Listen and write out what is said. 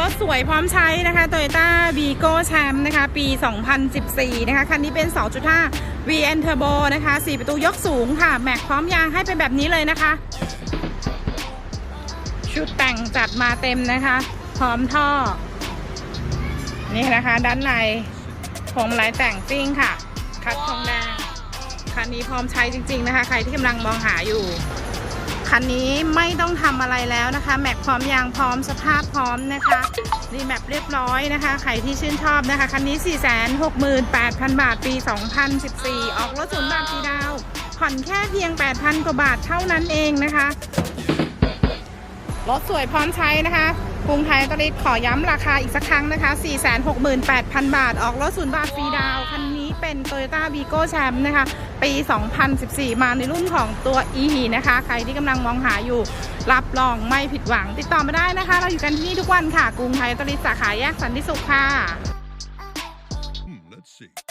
รถสวยพร้อมใช้นะคะ Toyota Vigo Champ นะคะ ปี 2014 นะคะ คันนี้เป็น 2.5 VN Turbo นะคะ 4 ประตูยกสูงค่ะ แม็กพร้อมยางให้เป็นแบบนี้เลยนะคะ ชุดแต่งจัดมาเต็มนะคะ พร้อมท่อ นี่นะคะ ด้านในพวงมาลัยแต่งซิ่งค่ะ คัดทองแดง คันนี้พร้อมใช้จริง ๆ นะคะ ใครที่กำลังมองหาอยู่ คันนี้ไม่ต้องทำอะไรแล้วนะคะ แม็กพร้อมยางพร้อมสภาพพร้อมนะคะรีแมปเรียบร้อยนะคะ ใครที่ชื่นชอบนะคะ คันนี้ 468,000 บาทปี 2014 ออกรถศูนย์บาทปีดาว ผ่อนแค่เพียง 8,000 กว่าบาทเท่านั้นเองนะคะ รถสวยพร้อมใช้นะคะกรุงไทยตริดขอย้ำราคาอีกสักครั้งนะคะ 468,000 บาท ออกรถศูนย์บาทฟรีดาว คันนี้เป็น Toyota Vigo Champ นะคะ ปี 2014 มาในรุ่นของตัว e นะคะ ใครที่กำลังมองหาอยู่ รับรองไม่ผิดหวัง ติดต่อมาได้นะคะ เราอยู่กันที่นี่ทุกวันค่ะ กรุงไทยตริดสาขาแยกสันติสุขค่ะ Hmm, let's see.